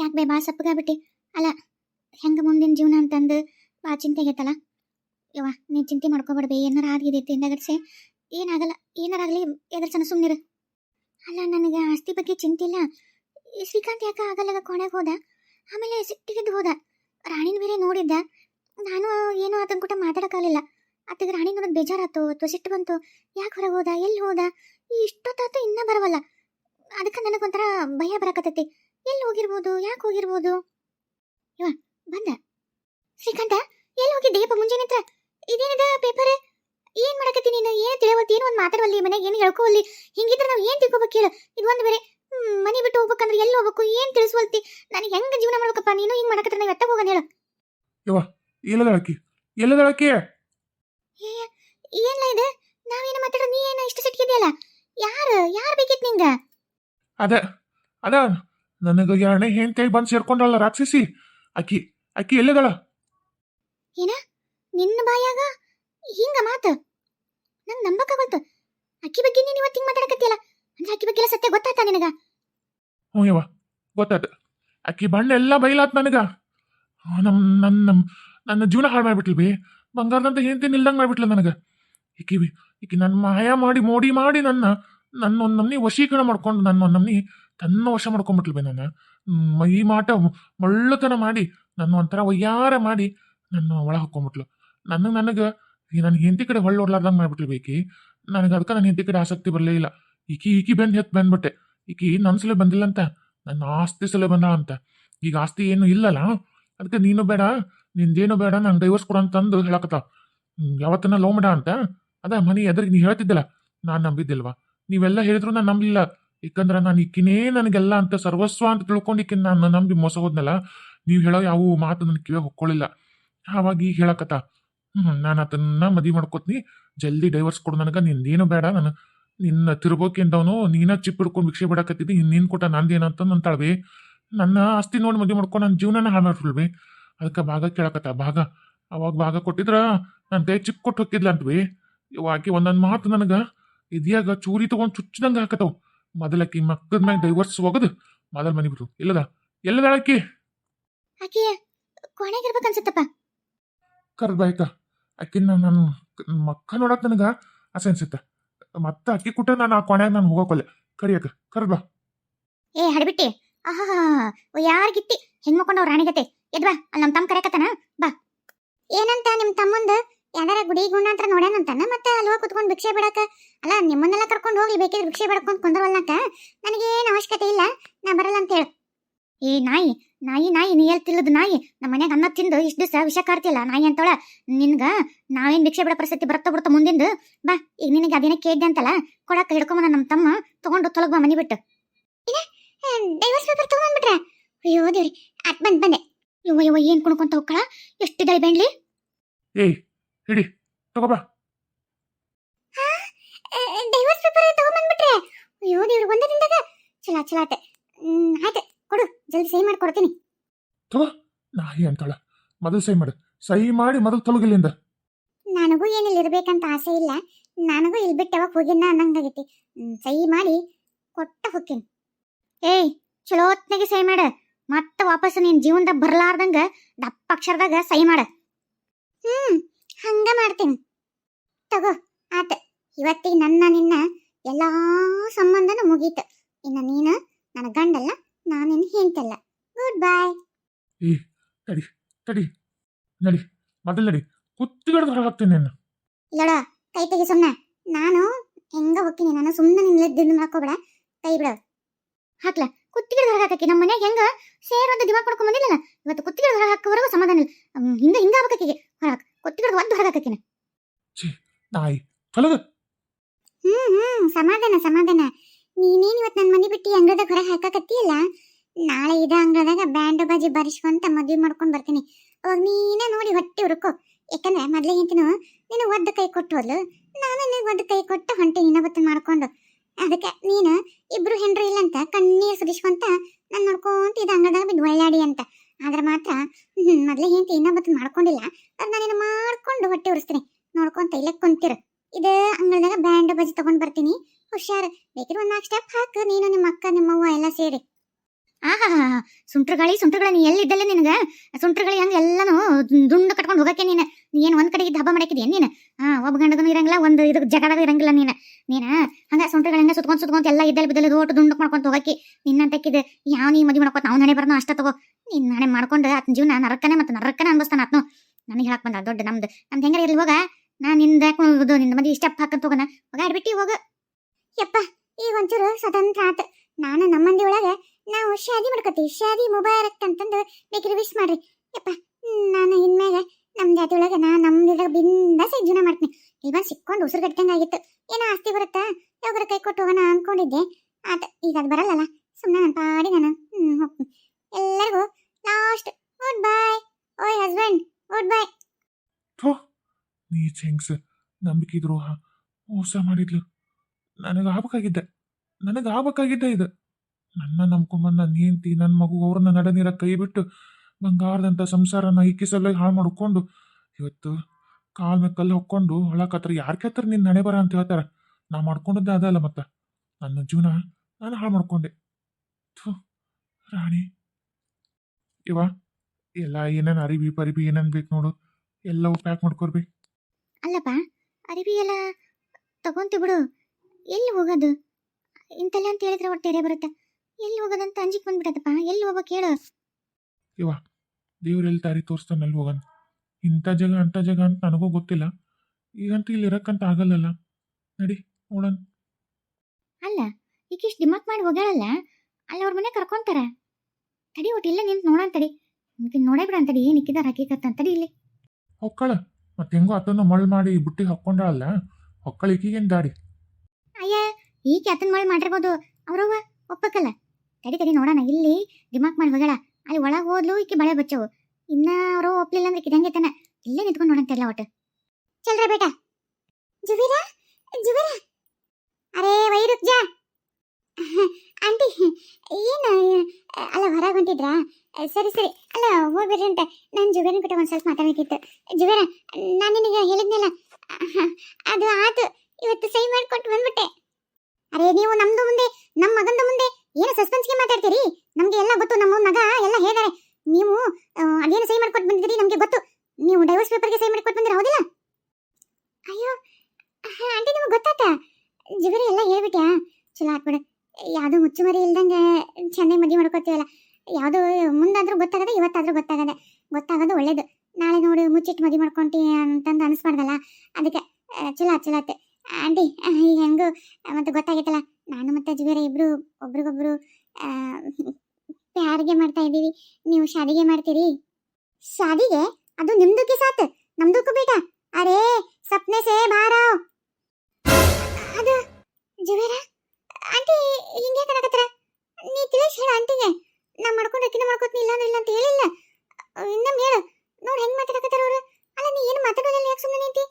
ಯಾಕೆ ಬೇ ಭಾಳ ಸಪ್ಪಗಾಗ್ಬಿಟ್ಟಿ. ಅಲ್ಲ, ಹೆಂಗೆ ಮುಂದಿನ ಜೀವನ ಅಂತಂದು ಭಾಳ ಚಿಂತೆ ಆಗೈತಲ್ಲ. ಯವ್ವ, ನೀನು ಚಿಂತೆ ಮಾಡ್ಕೊಬೇಡ್ಬೇ, ಏನಾರ ಆಗಿದೈತಿ ಹಿಂದಗಡ್ಸೆ ಏನಾಗಲ್ಲ, ಏನಾರ ಆಗಲಿ, ಎದರ್ಸನ ಸುಮ್ಮನಿರು ಅಲ್ಲ, ನನಗೆ ಆಸ್ತಿ ಬಗ್ಗೆ ಚಿಂತೆ ಇಲ್ಲ. ಶ್ರೀಕಾಂತ್ ಯಾಕೆ ಆಗಲ್ಲಾಗ ಕೊನೆಗೆ ಹೋದ? ಆಮೇಲೆ ಸಿಟ್ಟಿಗೆದ್ದು ಹೋದ. ರಾಣಿನ ಬೇರೆ ನೋಡಿದ್ದ. ನಾನು ಏನು ಅದನ್ನ ಕೂಟ ಮಾತಾಡೋಕ್ಕಾಗಲಿಲ್ಲ. ಅತ್ತಿಗೆ ರಾಣಿ ನೋಡೋದು ಬೇಜಾರಾತು ಅಥವಾ ಸಿಟ್ಟು ಬಂತು. ಯಾಕೆ ಹೊರಗೆ ಹೋದ ಎಲ್ಲಿ ಹೋದ? ಇಷ್ಟೊತ್ತಾತು ಇನ್ನೂ ಬರವಲ್ಲ. ಅದಕ್ಕೆ ನನಗೊಂಥರ ಭಯ ಬರಕತ್ತೈತಿ. ಎಲ್ಲಿ ಹೋಗಿರ್ಬೋದು? ಯಾಕೆ ಹೋಗಿರ್ಬೋದು? ಇವ ಬಂದ. ಶ್ರೀಕಾಂತ ಎಲ್ಲಿ ಹೋಗಿದ್ದೆ? ಯಪ್ಪ ಮುಂಜಾನೆ ಹತ್ರ. ಇದೇನಿದೆ ಪೇಪರ್ ಏನ್ ಮಾಡಕತ್ತಿ ನೀನು? ಏನ್ ತಿಳಿಯವಲ್ತಿ ಏನು ಒಂದು ಮಾತಾಡವಲ್ಲಿ ಮನೆಗೆ? ಏನು ಹೇಳ್ಕೋವಲ್ಲಿ ಹಿಂಗಿದ್ರೆ ನಾವು ಏನು ತಿಳ್ಕೊಬೇಕು ಹೇಳು ಇದು ಒಂದು ಬೇರೆ. ಮನೆ ಬಿಟ್ಟು ಹೋಗ್ಬೇಕಂದ್ರೆ ಎಲ್ಲಿ ಹೋಗ್ಬೇಕು? ಏನ್ ತಿಳಿಸ್ವಲ್ತಿ? ನನಗೆ ಹೆಂಗ ಜೀವನ ಮಾಡ್ಬೇಕಪ್ಪ? ನೀನು ಹಿಂಗ್ ಮಾಡಕತ್ರ ನಾವು ಎತ್ತ ಹೋಗೋಣ ಹೇಳು. ಎಲ್ಲದ ಅಕ್ಕಿ ಎಲ್ಲದ ಅಕ್ಕಿ ಏ ಏನ್ಲ ಇದು? ನಾವೇನು ಮಾತಾಡೋ ನೀ ಏನು ಇಷ್ಟು ಸಿಟ್ಟಿಗಿದೆಯಲ್ಲ ಯಾರು? ಯಾರು ಬೇಕಿತ್ತು ನಿಂಗ? ಅದ ಅದ ನನಗ ಎರಡನೇ ಹೆಂಡತಿ ಬಂದು ಸೇರ್ಕೊಂಡಲ್ಲ ರಾಕ್ಷಸಿ? ಅಕ್ಕಿ ಅಕ್ಕಿ ಎಲ್ಲದಳ ನಿನ್ನ ಬಾಯಾಗ? ಹಿಂಗ ಮಾತು? ನಂಗೆ ಬಂತು. ಅಕ್ಕಿ ಬಗ್ಗೆ ನೀನು ಇವತ್ತು ಹಿಂಗ ಮಾತಾಡಕತ್ತಿಯಲ್ಲ? ಅಂದ್ರೆ ಅಕ್ಕಿ ಬಗ್ಗೆ ಎಲ್ಲ ಸತ್ಯ ಗೊತ್ತಾತ ನಿನಗ? ಹ್ಞೂ ಯವ್ವ ಗೊತ್ತಾತ. ಅಕ್ಕಿ ಬಣ್ಣ ಎಲ್ಲ ಬೈಲಾತ್ ನನಗ. ಆ, ನಮ್ ನನ್ನ ನಮ್ ನನ್ನ ಜೀವನ ಹಾಳು ಮಾಡ್ಬಿಟ್ಲು ಬಿ. ಬಂಗಾರದಂತ ಹೆಂಡತಿ ನಿಲ್ದಂಗೆ ಮಾಡ್ಬಿಟ್ಲ ನನಗೆ. ಈಕಿ ಬಿ ಈಕಿ ನನ್ನ ಮಾಯ ಮಾಡಿ ಮೋಡಿ ಮಾಡಿ ನನ್ನ ನನ್ನ ಒಂದು ನಮ್ನಿ ವಶೀಕರಣ ಮಾಡ್ಕೊಂಡು ನನ್ನ ಒಂದು ನಮ್ನಿ ತನ್ನ ವಶ ಮಾಡ್ಕೊಂಡ್ಬಿಟ್ಲು ಬೇ ನನ್ನ ಮೈ ಮಾಟ ಮಳ್ಳತನ ಮಾಡಿ ನನ್ನ ಒಂಥರ ವಯ್ಯಾರ ಮಾಡಿ ನನ್ನ ಒಳ ಹಾಕೊಂಡ್ಬಿಟ್ಲು. ನನಗೆ ನನಗೆ ನನ್ನ ಹೆಂಡತಿ ಕಡೆ ಹೊಳ್ಳಿ ಹೊಡ್ಲಾರ್ದಂಗೆ ಮಾಡ್ಬಿಟ್ಲು ಬೇಕಿ. ನನಗೆ ಅದಕ್ಕೆ ನನ್ನ ಹೆಂಡತಿ ಕಡೆ ಆಸಕ್ತಿ ಬರಲೇ ಇಲ್ಲ. ಈಕಿ ಈಕಿ ಬೆಂದು ಹೆತ್ ಬಂದ್ಬಿಟ್ಟೆ. ಈಕಿ ನನ್ನ ಸಲ ಬಂದಿಲ್ಲ ಅಂತ ನನ್ನ ಆಸ್ತಿ ಸಲ ಬಂದ ಅಂತ. ಈಗ ಆಸ್ತಿ ಏನು ಇಲ್ಲಲ್ಲ. ಅದಕ್ಕೆ ನೀನು ಬೇಡ, ನಿಂದೇನು ಬೇಡ, ನಂಗೆ ಡೈವರ್ಸ್ ಕೊಡು ಅಂತಂದು ಹೇಳಕತ್ತ. ಯಾವತ್ತನ ಲೋ ಮಾಡ ಅಂತ. ಅದ ಮನೆ ಎದುರಿಗೆ ನೀ ಹೇಳ್ತಿದ್ದಿಲ್ಲ. ನಾನು ನಂಬಿದ್ದಿಲ್ವಾ? ನೀವೆಲ್ಲ ಹೇಳಿದ್ರು ನಾನು ನಂಬಲಿಲ್ಲ. ಯಾಕಂದ್ರೆ ನಾನು ಈಕಿನೇ ನನಗೆಲ್ಲ ಅಂತ ಸರ್ವಸ್ವ ಅಂತ ತಿಳ್ಕೊಂಡು ಈಕಿನ ನಾನು ನಂಬಿ ಮೋಸ ಹೋದ್ನಲ್ಲ, ನೀವು ಹೇಳೋ ಯಾವ ಮಾತು ನನ್ನ ಕಿವಿಯಾಗ ಹೊಕ್ಕೊಳ್ಳಿಲ್ಲ ಆವಾಗ ಈಗ ಹೇಳಕತ್ತ ಹ್ಞೂ ನಾನು ಅದನ್ನ ಮದಿ ಮಾಡ್ಕೊತೀನಿ, ಜಲ್ದಿ ಡೈವರ್ಸ್ ಕೊಡು ನನಗೆ, ನಿಂದೇನು ಬೇಡ ನಾನು. ನಿನ್ನ ತಿರ್ಬೋಕಿಂದವನು, ನೀನ ಚಿಪ್ ಹಿಡ್ಕೊಂಡು ಭಿಕ್ಷೆ ಬಿಡಕತ್ತಿದ್ದಿ, ಇನ್ನೇನು ಕೊಟ್ಟ ನಂದೇನಂತ ಅಂತಾಳ್ವಿ ನನ್ನ ಆಸ್ತಿ ನೋಡಿ ಮದುವೆ ಮಾಡ್ಕೊಂಡು ನನ್ನ ಜೀವನನ ಹಾಳು ಮಾಡ್ಬಿಡ್ವಿ ಅದಕ್ಕೆ ಭಾಗ ಕೇಳಕತ್ತ, ಭಾಗ. ಅವಾಗ ಭಾಗ ಕೊಟ್ಟಿದ್ರ ನನ್ನ ಕೈ ಚಿಪ್ ಕೊಟ್ಟು ಅಂತವಿ ಆಕೆ ಒಂದೊಂದು ಮಾತು ನನಗೆ, ಇದ್ಯಾಗ ಚೂರಿ ತಗೊಂಡು ಚುಚ್ಚಿದಂಗೆ ಹಾಕತ್ತವು. ಮೊದಲಕ್ಕಿ ಮಕ್ಕದ ಮ್ಯಾಗ ಡೈವರ್ಸ್ ಹೋಗದು. ಮೊದಲ ಮನಿ ಬಿಡು ಇಲ್ಲದ? ಎಲ್ಲದ ಆಕಿ ಆಕಿ ಕೊನೆಗಿರ್ಬೇಕು ಅನ್ಸುತ್ತಪ್ಪ. ಕರ್ದ ಬಾಯ್ಕ ಅಕ್ಕಿನ ನಾನು ಮಕ್ಕ ನೋಡಕ್ ನನಗ ಆಸೆ ಅನ್ಸುತ್ತೆ. ಮತ್ತೆ ಅಕ್ಕಿ ಕುಟ್ಟ ನಾನು ಆ ಕೊನೆಯಾಗ ನಾನು ಹೋಗೋಕೊಲ್ಲೆ. ಕರಿಯಕ ಕರ್ದ ಬಾ. ಏ ಹಡಬಿಟ್ಟಿ. ಆಹಾ ಯಾರಿಗಿತ್ತಿ? ಹೆಂಗ್ ಹೆಣ್ಮಕ್ಕೊಂಡವ್ ರಾಣಿಗತೆ ಎದ್ವಾ ಅಲ್ಲಿ ನಮ್ಮ ತಮ್ಮ ಕರೆಯಕತ್ತಾನ? ಬಾ. ಏನಂತ ನಿಮ್ಮ ತಮ್ಮಂದ? ಯಾವ್ದಾರ ಗುಡಿ ಗುಂಡ ಅಂತ ನೋಡ್ಯಾನಂತಾನ ಮತ್ತೆ ಅಲ್ವಾ ಕುತ್ಕೊಂಡು ಭಿಕ್ಷೆ ಬಿಡಕ? ಅಲ್ಲ ನಿಮ್ಮನ್ನೆಲ್ಲ ಕರ್ಕೊಂಡು ಹೋಗ್ಲಿ ಬೇಕಿದ್ರೆ ಭಿಕ್ಷೆ ಬಿಡ್ಕೊಂಡು ಕುಂದ್ರವಲ್ಲಕ ನನಗೇನು ಅವಶ್ಯಕತೆ ಇಲ್ಲ ನಾ ಬರಲ್ಲ ಅಂತ ಹೇಳು. ಏ ನಾಯಿ ನಾಯಿ ನಾಯಿ ನೀ ಹೇಳ್ತಿಲ್ಲದ ತಿಲ್ಲದ ನಾಯಿ? ನಮ್ಮ ಮನ್ಯಾಗ ಅನ್ನ ತಿಂದು ಇಷ್ಟು ದಿವಸ ವಿಷ ಕಾರ್ತಿಲ್ಲ ನಾಯಿ ಅಂತವಳ ನಿನ್ಗ ನಾವೇನ್ ಭಿಕ್ಷೆ ಬಿಡೋ ಪರಿಸ್ಥಿತಿ ಬರುತ್ತಾ ಬಿಡ್ತ ಮುಂದಿಂದು? ಬಾ ಈಗ ನಿನಗೆ ಅದೇನ ಕೇಳ್ದೆ ಅಂತಲ್ಲ ಕೊಡಕ್ಕ ಹಿಡ್ಕೊಂಬ ನಮ್ಮ ತಮ್ಮ ತಗೊಂಡು ತೊಲಗ್ ಬಾ ಮನಿ ಬಿಟ್ಟು. ಡೈವರ್ಸ್ ಪೇಪರ್ ತಗೊಂಡ್ಬಿಟ್ರೆ? ಅಯ್ಯೋ ದೇವ್ರಿ ಅಟ್ ಬಂದ್ ಬಂದೆ. ಇವ ಇವ ಏನ್ ಕುಣ್ಕೊಂತ ಹೋಗ್ಕಳ? ಎಷ್ಟಿದ್ದಾಳೆ ಬೆಂಡ್ಲಿ? ಹಿಡಿ ತಗೋಬಾ ಡೈವರ್ಸ್ ಪೇಪರ್ ತಗೊಂಡ್ಬಂದ್ಬಿಟ್ರೆ ಅಯ್ಯೋ ದೇವ್ರಿ ಒಂದೇ ದಿನದಾಗ? ಚಲ ಚಲ ಆತೆ. ಆಯ್ತು ಕೊಡು ಜಲ್ದಿ ಸಹಿ ಮಾಡ್ಕೊಡ್ತೀನಿ ತಗೋ ನಾಯಿ ಅಂತಾಳ. ಮೊದಲು ಸಹಿ ಮಾಡು. ಸಹಿ ಮಾಡಿ ಮೊದಲು ತೊಲಗಿಲ್ಲಿಂದ. ನನಗೂ ಏನಿಲ್ಲ ಇರ್ಬೇಕಂತ ಆಸೆ ಇಲ್ಲ. ನನಗೂ ಇಲ್ಲಿ ಬಿಟ್ಟು ಯಾವಾಗ ಹೋಗಿನ ಅನ್ನಂಗಾಗೈತಿ. ಸಹಿ ಮಾಡಿ ಕೊಟ್ಟ ಹೋಗ್ತೀನಿ. ಏಯ್ ಚಲೋತ್ನಾಗೆ ಸಹಿ ಮಾಡು. ಮತ್ತೆ ವಾಪಸ್ ನಿನ್ನ ಜೀವನದಾಗ ಬರಲಾರ್ದಂಗ ದಪ್ಪ ಅಕ್ಷರದಾಗ ಸಹಿ ಮಾಡ. ಹ್ಮ್ ಹಂಗ ಮಾಡ್ತೀನಿ. ತಗೋ ಆತ. ಇವತ್ತಿಗೆ ನನ್ನ ನಿನ್ನ ಎಲ್ಲಾ ಸಂಬಂಧನೂ ಮುಗೀತು. ಇನ್ನ ನೀನು ನನ್ನ ಗಂಡಲ್ಲ ನಾನಿನ್ ಹೆಂತಲ್ಲ ಗುಡ್ ಬಾಯ್ ತಡಿ ನಡಿ ಮೊದಲು ನಡಿ. ಕುತ್ತಿಗಡ್ದು ಹೊರಗಾಗ್ತೀನಿ ನಿನ್ನ ನಾನು. ಇಲ್ಲಡ ಕೈ ತೆಗಿ ಸುಮ್ಮನೆ ನಾನು ಹೆಂಗ ಹೋಗ್ತೀನಿ? ನಾನು ಸುಮ್ಮನೆ ನಿನ್ನ ದಿಂಡು ಹಾಕೋಬೇಡ. ಕೈ ಬಿಡ. ಹಾಕ್ಲ. ಕುತ್ತಿಗೆ ಹೊರಗಾಕಿ ನಮ್ಮ ಮನ್ಯಾಗ ಹೆಂಗ? ಸೇರ್ ಅಂತ ದಿಮಾಕ್ ಮಾಡ್ಕೊಂಡ್ ಬಂದಿಲ್ಲಲ್ಲ? ಇವತ್ತು ಕುತ್ತಿಗೆ ಹೊರಗೆ ಹಾಕೋವರೆಗೂ ಸಮಾಧಾನ ಇಲ್ಲ ಹ್ಮ್, ಹಿಂಗ ಹಿಂಗ ಆಗ್ಬೇಕಾಕಿಗೆ ಹೊರಗೆ ಕುತ್ತಿಗೆ ಒದ್ದು ಹೊರಗೆ ಹಾಕಿನ ನಾಯಿ ತೊಲಗ ಹ್ಮ್ ಹ್ಮ್ ಸಮಾಧಾನ ಸಮಾಧಾನ ನೀನೇನ್ ಇವತ್ತು ನನ್ನ ಮನೆ ಬಿಟ್ಟು ಅಂಗಳದಾಗ ಹೊರಗೆ ಹಾಕಕತ್ತೀಯಲ್ಲ ನಾಳೆ ಇದ ಅಂಗಳದಾಗ ಬ್ಯಾಂಡ್ ಬಾಜಿ ಬರಿಸ್ಕೊಂತ ಮದ್ವೆ ಮಾಡ್ಕೊಂಡ್ ಬರ್ತೀನಿ ಅವಾಗ ನೀನೇ ನೋಡಿ ಹೊಟ್ಟೆ ಉರ್ಕೋ ಯಾಕಂದ್ರೆ ಮೊದ್ಲೇ ಹಿಂತಿನ ನೀನು ಒದ್ದು ಕೈ ಕೊಟ್ಟು ಹೋದ್ಲು. ನಾನು ನಿನಗೆ ಒಂದು ಕೈ ಕೊಟ್ಟು ಹೊಂಟೆ ಇನ್ನೊಬ್ಬತ್ತು ಮಾಡ್ಕೊಂಡು. ಅದಕ್ಕೆ ನೀನು ಇಬ್ರು ಹೆಂಡ್ರು ಇಲ್ಲ ಅಂತ ಕಣ್ಣೀರ್ ಸುರಿಸ್ಕೊಂತ ನಾನು ನೋಡ್ಕೊಂತ ಇದು ಅಂಗಳದಾಗ ಬಿದ್ದು ಒಳ್ಳಾಡಿ ಅಂತ. ಆದ್ರೆ ಮಾತ್ರ ಹ್ಞೂ ಮೊದ್ಲೇ ಹಿಂತಿ ಇನ್ನೊಬ್ಬತ್ತು ಮಾಡ್ಕೊಂಡಿಲ್ಲ. ಅದು ನಾನು ಮಾಡ್ಕೊಂಡು ಹೊಟ್ಟೆ ಉರಿಸ್ತೀನಿ. ನೋಡ್ಕೊಂತ ಇಲ್ಲೇ ಕುಂತಿರು. ಇದು ಅಂಗಳದಾಗ ಬ್ಯಾಂಡ್ ಬಜಿ ತಗೊಂಡ್ ಬರ್ತೀನಿ. ಹುಷಾರ್. ಬೇಕಿದ್ರೆ ಒಂದ್ ನಾಲ್ಕು ಸ್ಟೆಪ್ ಹಾಕು. ನೀನು ನಿಮ್ಮ ಅಕ್ಕ ನಿಮ್ಮವ್ವ ಎಲ್ಲ ಸೇರಿ. ಆಹಾ. ಸುಂಟ್ರಗಾಳಿ, ಸುಂಟ್ರಗಳ, ನೀ ಎಲ್ಲಿದ್ದಲ್ಲ ನಿನಗ? ಸುಂಟ್ರಗಾಳಿ ಹಂಗ ಎಲ್ಲಾನು ದುಂಡು ಕಟ್ಕೊಂಡು ಹೋಗಕ್ಕೆ ನೀನು. ನೀ ಏನ್ ಒಂದ್ ಕಡೆ ಇದ್ದ ಹಬ್ಬ ಮಾಡಾಕಿದ್ಯಾ ನೀನು? ಹಾ ಒಬ್ಬ ಗಂಡಗನು ಇರಂಗಿಲ್ಲ, ಒಂದು ಇದು ಜಗದಾಗ ಇರಂಗಿಲ್ಲ ನೀನು. ನೀನ, ಹಂಗ ಸುಂಟ್ರಗಳ ಸುತ್ಕೊಂಡು ಸುತ್ಕೊಂತ ಎಲ್ಲ ಇದ್ದಲ್ಲಿ ಬಿದ್ದಲ್ಲಿ ಓಟು ದುಂಡು ಮಾಡ್ಕೊಂತ ಹೋಗಕ್ಕೆ ನಿನ್ನಂತಕ್ಕಿದೆ ಯಾವ ನೀ ಮದಿ ಮಾಡ್ಕೊತ ಅವ್ನ ಹಣೆ ಬರ್ನೋ ಅಷ್ಟ ತಗೋ. ನೀನ್ ಹಣೆ ಮಾಡ್ಕೊಂಡು ಆತನ ಜೀವನ ನರಕನೇ ಮತ್ತೆ ನರಕನೆ ಅನ್ಬಸ್ತಾನ ಆತನು. ನನಗೆ ಹೇಳಕ್ ಬಂದ ದೊಡ್ಡ ನಮ್ದು. ನಮ್ದು ಹೆಂಗಾರ ಇರ್ಲಿ ಹೋಗ ನಾ ನಿಂದ ಯಾಕೆ ನಿನ್ನ ಮದಿ ಸ್ಟೆಪ್ ಹಾಕಂತ ಹೋಗೋಣ. ಹೋಗ ಬಿಟ್ಟಿ, ಹೋಗ. ಯಪ್ಪ, ಈಗ ಒಂಚೂರು ಸ್ವತಂತ್ರ ಆತ. ನಾನು ನಮ್ಮಂದಿ ಒಳಗ, ನಾವು ಶಾದಿ ಮಾಡ್ಕೊತೀವಿ. ಶಾದಿ ಮುಬಾರಕ್ ಅಂತಂದು ಬೇಕಿರಿ ವಿಶ್ ಮಾಡ್ರಿ. ಯಪ್ಪ, ನಾನು ಇನ್ಮ್ಯಾಗ ನಮ್ಮ ಜಾತಿ ಒಳಗೆ ನಾ ನಮ್ಮ ಬಿಂದಾಸ ಜೀವನ ಮಾಡ್ತೀನಿ. ಬಂದು ಸಿಕ್ಕೊಂಡು ಉಸಿರು ಕಟ್ಟಂಗ ಆಗಿತ್ತು. ಏನೋ ಆಸ್ತಿ ಬರುತ್ತಾ? ಯಾವಾಗ ಕೈ ಕೊಟ್ಟು ಹೋಗೋಣ ಅನ್ಕೊಂಡಿದ್ದೆ. ಆತ ಈಗ ಅದು ಬರಲ್ಲಲ್ಲ? ಸುಮ್ಮನೆ ನಾನು ಪಾಡಿ ನಾನು. ಹ್ಮ್, ಹೋಗ್ತೀನಿ. ಎಲ್ಲರಿಗೂ ಲಾಸ್ಟ್ ಗುಡ್ ಬಾಯ್ ಓಯ್ ಹಸ್ಬೆಂಡ್ ಗುಡ್ ಬಾಯ್ ಥೋ ನೀ ಥ್ಯಾಂಕ್ಸ್ ನಂಬಿಕೆ ದ್ರೋಹ ಮೋಸ ಮಾಡಿದ್ಲು. ನನಗೆ ಆಗ್ಬೇಕಾಗಿದ್ದೆ. ನನಗೆ ಆಗ್ಬೇಕಾಗಿದ್ದೆ ಇದು. ನನ್ನ ನಂಬ್ಕೊಂಬಂದು ನನ್ನ ಹೆಂಡತಿ ನನ್ನ ಮಗು ಅವ್ರನ್ನ ನಡ ನೀರ ಕೈ ಬಿಟ್ಟು ಬಂಗಾರದಂಥ ಸಂಸಾರನ ಇಕ್ಕಿಸಲ್ಲ ಹಾಳು ಮಾಡ್ಕೊಂಡು ಇವತ್ತು ಕಾಲ್ ಮೇಲೆ ಕಲ್ಲು ಹೊಕ್ಕೊಂಡು ಹೊಳಕತ್ತರ ಯಾರ ಕೇಳ್ತಾರೆ ನಿನ್ನ ನಡೆ ಬರ ಅಂತ ಹೇಳ್ತಾರೆ. ನಾ ಮಾಡ್ಕೊಂಡದ್ದೇ ಅದಲ್ಲ ಮತ್ತೆ. ನನ್ನ ಜೀವನ ನಾನು ಹಾಳು ಮಾಡ್ಕೊಂಡೆ. ಥೂ ರಾಣಿ. ಇವ ಎಲ್ಲ ಏನೇನು ಅರಿವಿ ಪರಿಬಿ ಏನೇನು ಬೇಕು ನೋಡು. ಎಲ್ಲವೂ ಪ್ಯಾಕ್ ಮಾಡ್ಕೊರ್ಬಿ. ಅಲ್ಲಪ್ಪ ಅರಿವಿ ಎಲ್ಲ ತಗೊಂತಿ ಬಿಡು. ಎಲ್ಲಿ ಹೋಗೋದು? ಇಂತಲ್ಲ ಅಂತ ಹೇಳಿದ್ರೆ ಒಟ್ಟು ಬರುತ್ತೆ. ಎಲ್ಲಿ ಹೋಗೋದಂತ ಅಂಜಿಕ್ ಬಂದ್ಬಿಟ್ಟದಪ್ಪ ಎಲ್ಲಿ ಹೋಗ್ಬೇಕು ಹೇಳು. ದೇವ್ರು ಎಲ್ಲಿ ದಾರಿ ತೋರಿಸ್ತಾನೆ ಅಲ್ಲಿ ಹೋಗನ್ ಇಂಥ ಜಾಗ ಅಂಥ ಜಾಗ ಅಂತ ನನಗೂ ಗೊತ್ತಿಲ್ಲ. ಈಗಂತೂ ಇಲ್ಲಿ ಇರಕ್ಕಂತ ಆಗಲ್ಲಲ್ಲ? ನಡಿ ನೋಡೋಣ. ಅಲ್ಲ ಈಕಿಷ್ಟು ದಿಮಾಕ್ ಮಾಡಿ ಹೋಗ್ಯಾಳಲ್ಲ? ಅಲ್ಲಿ ಅವ್ರ ಮನೆ ಕರ್ಕೊಂತಾರ? ತಡಿ ಒಟ್ಟು ಇಲ್ಲೇ ನಿಂತು ನೋಡೋಣ ತಡಿ. ನಿಮ್ಗೆ ನೋಡೇ ಬಿಡ ಅಂತಡಿ ಏನು ಇಕ್ಕಿದಾರ ಹಾಕಿಕತ್ತ ಅಂತಡಿ ಇಲ್ಲಿ. ಹೊಕ್ಕಳ ಮತ್ತೆ ಹೆಂಗೋ ಅದನ್ನು ಮಳ್ ಮಾಡಿ ಬುಟ್ಟಿಗೆ ಹಾಕ್ಕೊಂಡಾಳಲ್ಲ? ಹೊಕ್ಕಳ ಈಗೇನು ದಾಡಿ ಅಯ್ಯ ಈಕೆ ಅತನ್ ಮಳ್ ಮಾಡಿರ್ಬೋದು ಅವ್ರವ್ವ ಒಪ್ಪಕ್ಕಲ್ಲ ತಡಿ ತಡಿ ನೋಡೋಣ ಇಲ್ಲಿ ದಿಮಾಕ್ ಮಾಡಿ ಹೋಗ್ಯಾಳ. ಅಲ್ಲಿ ಒಳಗೆ ಹೋದ್ಲು, ಈಕೆ ಬಳೆ ಬಚ್ಚವು. ಇನ್ನ ಅವರು ಒಪ್ಲಿಲ್ಲ ಅಂದ್ರೆ ಕಿದಂಗೆ ತಾನೆ. ಇಲ್ಲೇ ನಿಂತ್ಕೊಂಡು ನೋಡಂತಿಲ್ಲ ಒಟ್ಟು. ಚಲ್ರ ಬೇಟ. ಜುಬೀರ ಜುಬೀರ ಅರೇ ವೈರುಕ್ ಜಾ ಆಂಟಿ, ಏನು, ಅಲ್ಲ, ಹೊರಗೆ ಹೊಂಟಿದ್ರಾ? ಸರಿ ಸರಿ. ಅಲ್ಲ, ಹೋಗ್ಬೇಡ್ರಿ ಅಂತ. ನಾನು ಜುಬೇರನ್ ಕೂಡ ಒಂದು ಸ್ವಲ್ಪ ಮಾತಾಡಬೇಕಿತ್ತು. ಜುಬೇರ ನಾನು ನಿನಗೆ ಹೇಳಿದ್ನಲ್ಲ. ಅದು ಆತು. ಇವತ್ತು ಸಹಿ ಮಾಡಿಕೊಟ್ಟು ಬಂದ್ಬಿಟ್ಟೆ. ಅರೇ, ನೀವು ನಮ್ದು ಮುಂದೆ ನಮ್ಮ ಮಗಂದು ಮುಂದೆ, ಏನು ಸಸ್ಪೆನ್ಸ್ಗೆ ಮಾತಾಡ್ತೀರಿ? ನಮ್ಗೆ ಎಲ್ಲ ಗೊತ್ತು, ನಮ್ಮ ಮಗ ಎಲ್ಲ ಹೇಳಿದಾರೆ ನೀವು ಅದೇನು ಸಹಿ ಮಾಡ್ಕೊಟ್ಟು ಬಂದಿದ್ದೀರಿ, ನಮಗೆ ಗೊತ್ತು. ನೀವು ಡೈವರ್ಸ್ ಪೇಪರ್ಗೆ ಸಹಿ ಮಾಡಿಕೊಟ್ಟು ಬಂದಿರ, ಹೌದಿಲ್ಲ? ಅಯ್ಯೋ ಆಂಟಿ ನಿಮಗೆ ಗೊತ್ತಾತ ಜಿಬರಿ ಎಲ್ಲ ಹೇಳ್ಬಿಟ್ಯಾ? ಚಲೋ ಆತ್ಬಿಡ ಯಾವುದು ಮುಚ್ಚುಮರಿ ಇಲ್ದಂಗೆ ಚೆನ್ನಾಗಿ ಮದುವೆ ಮಾಡ್ಕೋತೀವಲ್ಲ, ಯಾವುದು ಮುಂದಾದ್ರೂ ಗೊತ್ತಾಗದೆ, ಇವತ್ತಾದ್ರೂ ಗೊತ್ತಾಗದೆ. ಗೊತ್ತಾಗೋದು ಒಳ್ಳೇದು. ನಾಳೆ ನೋಡಿ, ಮುಚ್ಚಿಟ್ಟು ಮದುವೆ ಮಾಡ್ಕೊಂಟಿ ಅಂತಂದು ಅನಿಸ್ಬಾರ್ದಲ್ಲ? ಅದಕ್ಕೆ ಚಲೋ ಚಲೋ ಆತು ಆಂಟಿ ಈಗ ಹೆಂಗು? ಮತ್ತೆ ಗೊತ್ತಾಗೈತಲ್ಲ ನಾನು ಮತ್ತೆ ಜುಬೇರ ಇಬ್ರು, ಒಬ್ರಿಗೊಬ್ರು ಆ, ಪ್ಯಾರಿಗೆ ಮಾಡ್ತಾ ಇದ್ದೀವಿ ನೀವು ಶಾದಿಗೆ ಮಾಡ್ತೀರಿ? ಶಾದಿಗೆ? ಅದು ನಿಮ್ದಕ್ಕೆ ಸಾತ್ ನಮ್ದಕ್ಕೂ ಬೇಟ ಅರೆ ಸಪ್ನೆ ಸೇ ಬಾರೋ ಅದು ಜುವೇರ? ಆಂಟಿ ಹಿಂಗೆ ಕಣಕತ್ರ ನೀ ತಿಳಿಸ್ ಹೇಳ ಆಂಟಿಗೆ. ನಾ ಮಾಡ್ಕೊಂಡು ಅಕ್ಕಿನ ಮಾಡ್ಕೊತೀನಿ ಇಲ್ಲ ಇಲ್ಲ ಅಂತ ಹೇಳಿಲ್ಲ. ಇನ್ನೊಮ್ಮೆ ಹೇಳು. ನೋಡಿ ಹೆಂಗ್ ಮಾತಾಡಕತ್ತಾರ ಅವ್ರು? ಅಲ್ಲ ನೀ ಏನು ಮಾತಾಡೋದಿಲ್ಲ ಯಾಕೆ ಸುಮ್ಮನೆ ನಿಂತಿ?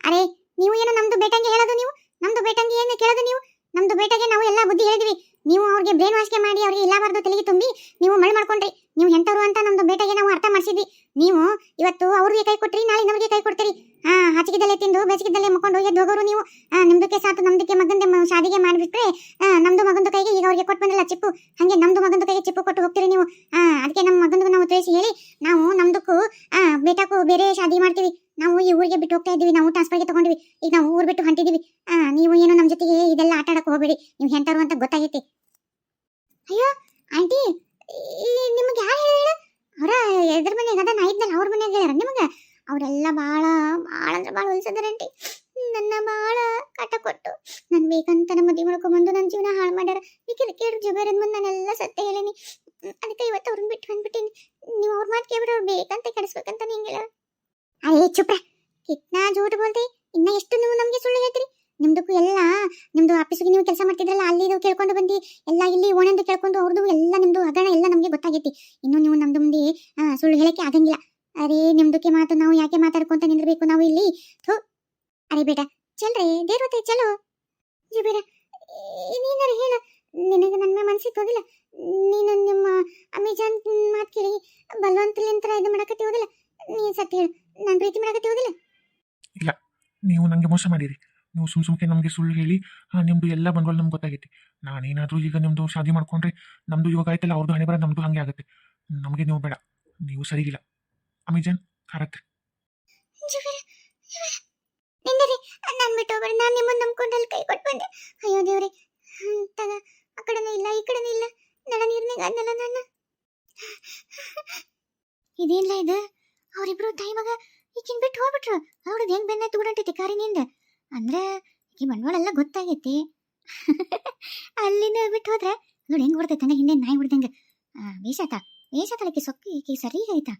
ಅರೆ ನೀವು ಏನು ನಮ್ದು ಬೇಟಂಗೆ ಹೇಳೋದು ನೀವು? ನಮ್ದು ಬೇಟಂಗೆ ಏನು ಕೇಳೋದು ನೀವು? ನಮ್ದು ಬೇಟಗೆ ನಾವು ಎಲ್ಲ ಬುದ್ಧಿ ಹೇಳಿದ್ವಿ. ನೀವು ಅವ್ರಿಗೆ ಬ್ರೇನ್ ವಾಶ್ಗೆ ಮಾಡಿ ಅವ್ರಿಗೆ ಇಲ್ಲಬಾರ್ದು, ತಲೆಗೆ ತುಂಬಿ ನೀವು ಮಳೆ ಮಾಡ್ಕೊಂಡ್ರಿ. ನೀವು ಹೆಂಟರು ಅಂತ ನಮ್ದು ಬೇಟೆಗೆ ನಾವು ಅರ್ಥ ಮಾಡಿಸಿದ್ವಿ. ನೀವು ಇವತ್ತು ಅವ್ರಿಗೆ ಕೈ ಕೊಟ್ರಿ, ನಾಳೆ ನಮಗೆ ಕೈ ಕೊಡ್ತೀರಿ. ಹಾ ಹಚ್ಚಿಗೆದಲ್ಲೇ ತಿಂದು ಬೇಸಿಗೆದಲ್ಲೇ ಮುಕ್ಕೊಂಡು ಹೋಗಿ ಹೋಗೋರು ನೀವು. ನಿಮ್ದಕ್ಕೆ ಸಾತು ನಮ್ದಕ್ಕೆ ಮಗಂದೆ ಶಾದಿಗೆ ಮಾಡಿಬಿಟ್ರೆ ನಮ್ದು ಮಗಂದು ಕೈಗೆ ಈಗ ಅವ್ರಿಗೆ ಕೊಟ್ಟು ಬಂದಿಲ್ಲ ಚಿಪ್ಪು, ಹಂಗೆ ನಮ್ದು ಮಗಂದು ಕೈಗೆ ಚಿಪ್ಪು ಕೊಟ್ಟು ಹೋಗ್ತೀರಿ ನೀವು. ಅದಕ್ಕೆ ನಮ್ಮ ಮಗಂದು ನಾವು ತಿಳಿಸಿ ಹೇಳಿ, ನಾವು ನಮ್ದಕ್ಕೂ ಬೇಟಾಕ್ಕೂ ಬೇರೆ ಶಾದಿ ಮಾಡ್ತೀವಿ. ನಾವು ಈ ಊರಿಗೆ ಬಿಟ್ಟು ಹೋಗ್ತಾ ಇದ್ದೀವಿ, ನಾವು ಟ್ರಾನ್ಸ್ಫರ್ಗೆ ತಗೊಂಡ್ವಿ. ಈಗ ನಾವು ಊರ್ ಬಿಟ್ಟು ಹೊಂಟಿದೀವಿ. ಆ, ನೀವು ಏನು ನಮ್ಮ ಜೊತೆಗೆ ಇದೆಲ್ಲ ಆಟ ಆಡಕ್ಕೆ ಹೋಗ್ಬೇಡಿ. ನೀವು ಹೆಂಟರು ಅಂತ ಗೊತ್ತಾಗೈತಿ. ಅಯ್ಯೋ, ಆಂಟಿ ನಿಮ್ಗೆ ಯಾರು ಹೇಳ ಅವರ ಎದ್ರ ಮನೆಗೆ ಅದ, ನಾ ಇದ್ದಲ್ಲ ಅವ್ರ ಮನೆಗೆ ಹೇಳ್ಯಾರ ನಿಮಗೆ? ಅವರೆಲ್ಲ ಭಾಳ ಭಾಳ ಅಂದ್ರೆ ಭಾಳ ಹೊಲ್ಸದಾರ ಆಂಟಿ. ನನ್ನ ಭಾಳ ಕಾಟ ಕೊಟ್ಟು, ನಾನು ಬೇಕಂತ ನಮ್ಮ ಮದುವೆ ಮಾಡ್ಕೊಂಬಂದು ನನ್ನ ಜೀವನ ಹಾಳು ಮಾಡ್ಯಾರ. ಈಕೆ ಕೇಳಿ ಜುಬೇರನ್ ಮುಂದೆ ನಾನೆಲ್ಲ ಸತ್ಯ ಹೇಳೀನಿ. ಅದಕ್ಕೆ ಇವತ್ತು ಅವ್ರನ್ನ ಬಿಟ್ಟು ಬಂದ್ಬಿಟ್ಟಿನಿ. ನೀವು ಅವ್ರ ಮಾತು ಕೇಳ್ಬಿಟ್ಟು ಅವ್ರು ಬೇಕಂತ ಕೆಡಿಸ್ಬೇಕಂತ ಹಿಂಗೆ ಹೇಳ ಅಯ್ಯ, ಚುಪ್ರ. ಕಿತ್ನಾ ಜೂಟ್ ಬೋಲ್ತಿ. ಇನ್ನ ಎಷ್ಟು ನೀವು ನಮಗೆ ಸುಳ್ಳು ಹೇಳ್ತೀರಿ? ನಿಮ್ದಕ್ಕೂ ಎಲ್ಲ, ನಿಮ್ದು ಆಫೀಸ್ಗೆ ನೀವು ಕೆಲಸ ಮಾಡ್ತಿದ್ರಲ್ಲ ಅಲ್ಲಿ ಇದು ಕೇಳ್ಕೊಂಡು ಬಂದು, ಎಲ್ಲ ಇಲ್ಲಿ ಓಣಂದು ಕೇಳ್ಕೊಂಡು ಅವ್ರದ್ದು ಎಲ್ಲ ನಿಮ್ದು ಹಗರಣ ಎಲ್ಲ ನಮ್ಗೆ ಗೊತ್ತಾಗೈತಿ. ಇನ್ನು ನೀವು ನಮ್ದು ಮುಂದೆ ಸುಳ್ಳು ಹೇಳಕ್ಕೆ ಆಗಂಗಿಲ್ಲ. ಅರೇ, ನಿಮ್ದಕ್ಕೆ ಮಾತು ನಾವು ಯಾಕೆ ಮಾತಾಡ್ಕೊಂತ ನಿಂದಿರ್ಬೇಕು ನಾವು ಇಲ್ಲಿ? ಥೋ, ಅರೆ ಬೇಟ ಚಲ್ರಿ ದೇವ್ರತೆ ಚಲೋ. ಯೋ ಬೇಡ. ಹೇಳ. ನಿನಗೆ ನನ್ನ ಮನಸ್ಸಿಗೆ ಹೋಗಿಲ್ಲ. ನೀನು ನಿಮ್ಮ ಅಮೆಜಾನ್ ಮಾತು ಕೇಳಿ ಬಲವಂತಲಿಂತರ ಇದು ಮಾಡಕತ್ತಿ ಹೋಗಿಲ್ಲ ನೀ ಸತ್ಯ ಹೇಳು. ನಾನು ಪ್ರೀತಿ ಮಾಡಕತ್ತಿ ಇಲ್ಲ, ನೀವು ನನಗೆ ಮೋಸ ಮಾಡಿರಿ. ಸುಮ್ ಸುಮ್ಕೆ ನಮಗೆ ಸುಳ್ಳು ಹೇಳಿ ನಿಮ್ಮದು ಎಲ್ಲ ಬಂಡವಾಳ ನಮ್ಗೆ ಗೊತ್ತಾಗೈತಿ. ನಾನೇನಾದರೂ ಈಗ ನಿಮ್ಮದು ಶಾದಿ ಮಾಡ್ಕೊಂಡ್ರೆ ನಮ್ದು ಇವಾಗ ಆಯ್ತಲ್ಲ ಅವ್ರದ್ದು ಹಣೆ ಬರ ನಮ್ಮದು ಹಾಗೆ ಆಗುತ್ತೆ. ನಮಗೆ ನೀವು ಬೇಡ, ನೀವು ಸರಿಗಿಲ್ಲ. ಅಮೆಜಾನ್ ಖಾರತ್ರಿ ನಿಂದರಿ, ನಾನು ಬಿಟ್ಟು ಹೋಗ್ಬೇಡ, ನಾನು ನಿಮ್ಮನ್ನು ನಂಬ್ಕೊಂಡಲ್ಲಿ ಕೈ ಕೊಟ್ಟು ಬಂದೆ. ಅಯ್ಯೋ ದೇವ್ರಿ ತಗ ಆ ಕಡೆನೂ ಇಲ್ಲ, ಈ ಕಡೆನೂ ಇಲ್ಲ. ನಡ ನೀರ್ನಾಗ ಅನ್ನಲ್ಲ ನನ್ನ ಇದೇನ್ಲ ಇದು? ಅವರಿಬ್ರು ತಾಯಿ ಮಗ ಈಕಿನ್ ಬಿಟ್ಟು ಹೋಗ್ಬಿಟ್ರು. ಅವ್ರದ್ದು ಹೆಂಗ್ ಬೆನ್ನ ತಗೊಂಡೈತಿ ಕಾರಿನಿಂದ. ಅಂದ್ರೆ ಈ ಬಂಡವಾಳೆಲ್ಲ ಗೊತ್ತಾಗೈತಿ. ಅಲ್ಲಿಂದ ಬಿಟ್ಟು ಹೋದ್ರೆ, ನೋಡಿ ಹೆಂಗ್ ಬಿಡ್ತೈತೆ ಹಂಗ ಹಿಂದೆ ನಾಯಿ ಬಿಡ್ದಂಗ ವೇಷಾತ. ವೇಷಾತಳಕ್ಕೆ ಸೊಕ್ಕಿ ಈಕೆ ಸರಿ ಆಯ್ತಾ?